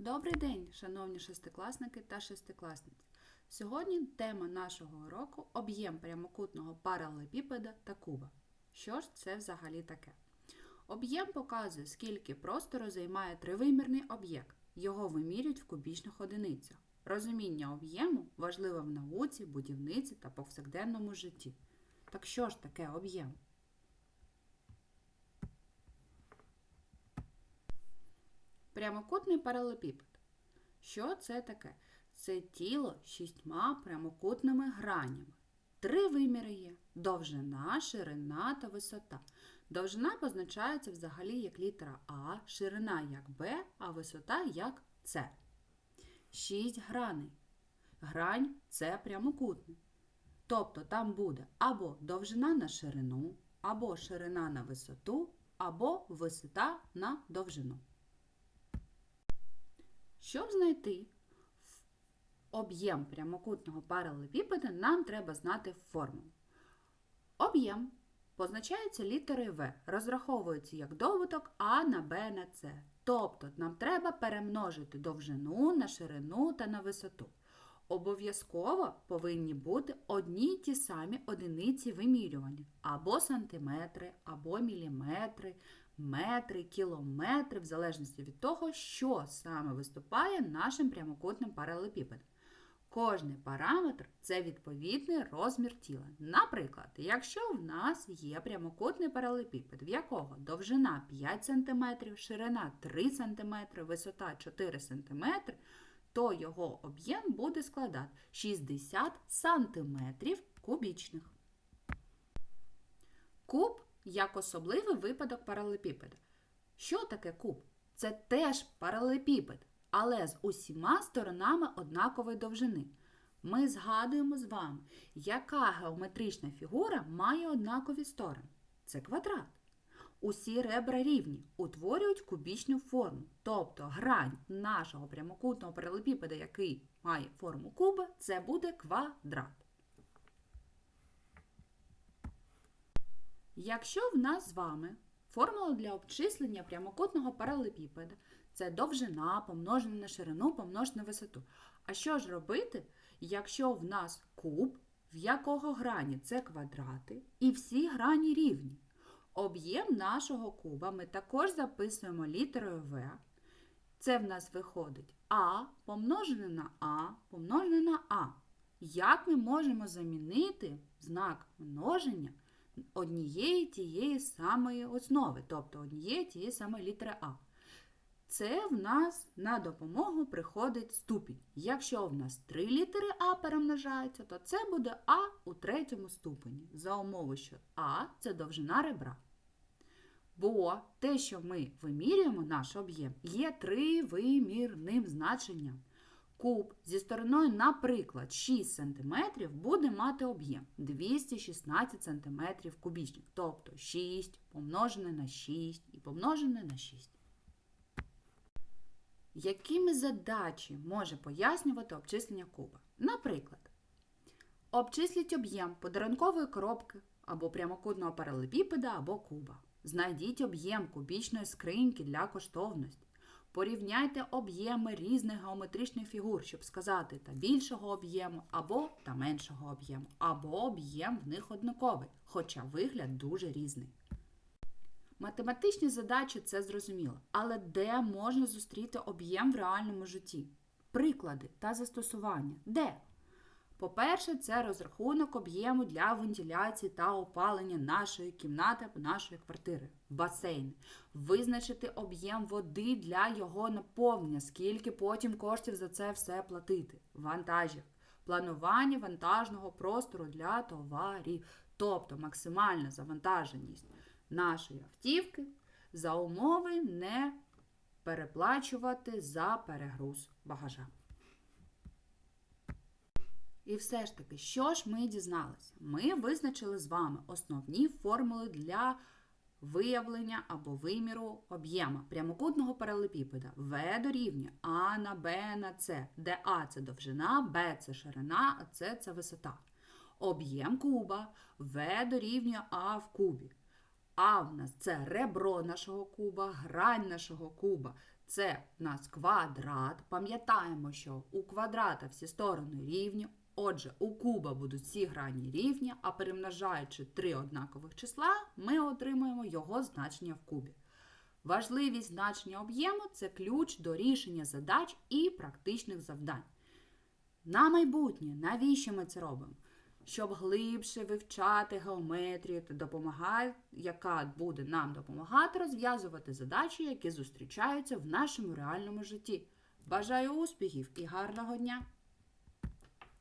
Добрий день, шановні шестикласники та шестикласниці. Сьогодні тема нашого уроку об'єм прямокутного паралелепіпеда та куба. Що ж це взагалі таке? Об'єм показує, скільки простору займає тривимірний об'єкт. Його вимірюють в кубічних одиницях. Розуміння об'єму важливе в науці, будівниці та повсякденному житті. Так що ж таке об'єм? Прямокутний паралепіпед. Що це таке? Це тіло з шістьма прямокутними гранями. Три виміри є: довжина, ширина та висота. Довжина позначається взагалі як літера А, ширина як Б, а висота як С. Шість граней. Грань це прямокутник. Тобто там буде або довжина на ширину, або ширина на висоту, або висота на довжину. Щоб знайти об'єм прямокутного паралелепіпеда, нам треба знати формулу. Об'єм позначається літерою В, розраховується як добуток А на Б на С. Тобто нам треба перемножити довжину на ширину та на висоту. Обов'язково повинні бути одні й ті самі одиниці вимірювання або сантиметри, або міліметри, метри, кілометри, в залежності від того, що саме виступає нашим прямокутним паралелепіпедом. Кожний параметр це відповідний розмір тіла. Наприклад, якщо в нас є прямокутний паралелепіпед, в якого довжина 5 см, ширина 3 см, висота 4 см, то його об'єм буде складати 60 см кубічних. Куб як особливий випадок паралелепіпеда. Що таке куб? Це теж паралелепіпед, але з усіма сторонами однакової довжини. Ми згадуємо з вами, яка геометрична фігура має однакові сторони. Це квадрат. Усі ребра рівні, утворюють кубічну форму. Тобто грань нашого прямокутного паралелепіпеда, який має форму куба, це буде квадрат. Якщо в нас з вами формула для обчислення прямокутного паралелепіпеда це довжина помножена на ширину помножена на висоту. А що ж робити, якщо в нас куб, в якого грані це квадрати, і всі грані рівні? Об'єм нашого куба ми також записуємо літерою В. Це в нас виходить А помножене на А помножене на А. Як ми можемо замінити знак множення однієї тієї самої основи, тобто однієї тієї самої літери А? Це в нас на допомогу приходить ступінь. Якщо в нас три літери А перемножаються, то це буде А у третьому ступені, за умови, що А це довжина ребра. Бо те, що ми вимірюємо наш об'єм, є тривимірним значенням. Куб зі стороною, наприклад, 6 см буде мати об'єм 216 см кубічних, тобто 6 помножене на 6 і помножене на 6. Якими задачі може пояснювати обчислення куба? Наприклад, обчисліть об'єм подарункової коробки або прямокутного паралелепіпеда або куба. Знайдіть об'єм кубічної скриньки для коштовності. Порівняйте об'єми різних геометричних фігур, щоб сказати та більшого об'єму або та меншого об'єму, або об'єм в них однаковий, хоча вигляд дуже різний. Математичні задачі це зрозуміло, але де можна зустріти об'єм в реальному житті? Приклади та застосування. Де? По-перше, це розрахунок об'єму для вентиляції та опалення нашої кімнати або нашої квартири, басейн. Визначити об'єм води для його наповнення, скільки потім коштів за це все платити. Вантажів. Планування вантажного простору для товарів, тобто максимальна завантаженість нашої автівки за умови не переплачувати за перегруз багажа. І все ж таки, що ж ми дізналися? Ми визначили з вами основні формули для виявлення або виміру об'єма прямокутного паралепіпеда. В дорівнює А на Б на С, де А це довжина, Б це ширина, а С це висота. Об'єм куба В дорівнює А в кубі. А в нас це ребро нашого куба, грань нашого куба. Це у нас квадрат. Пам'ятаємо, що у квадрата всі сторони рівні. Отже, у куба будуть всі грані рівні, а перемножаючи три однакових числа, ми отримаємо його значення в кубі. Важливість значення об'єму це ключ до рішення задач і практичних завдань. На майбутнє, навіщо ми це робимо? Щоб глибше вивчати геометрію та допомагає, яка буде нам допомагати розв'язувати задачі, які зустрічаються в нашому реальному житті. Бажаю успіхів і гарного дня!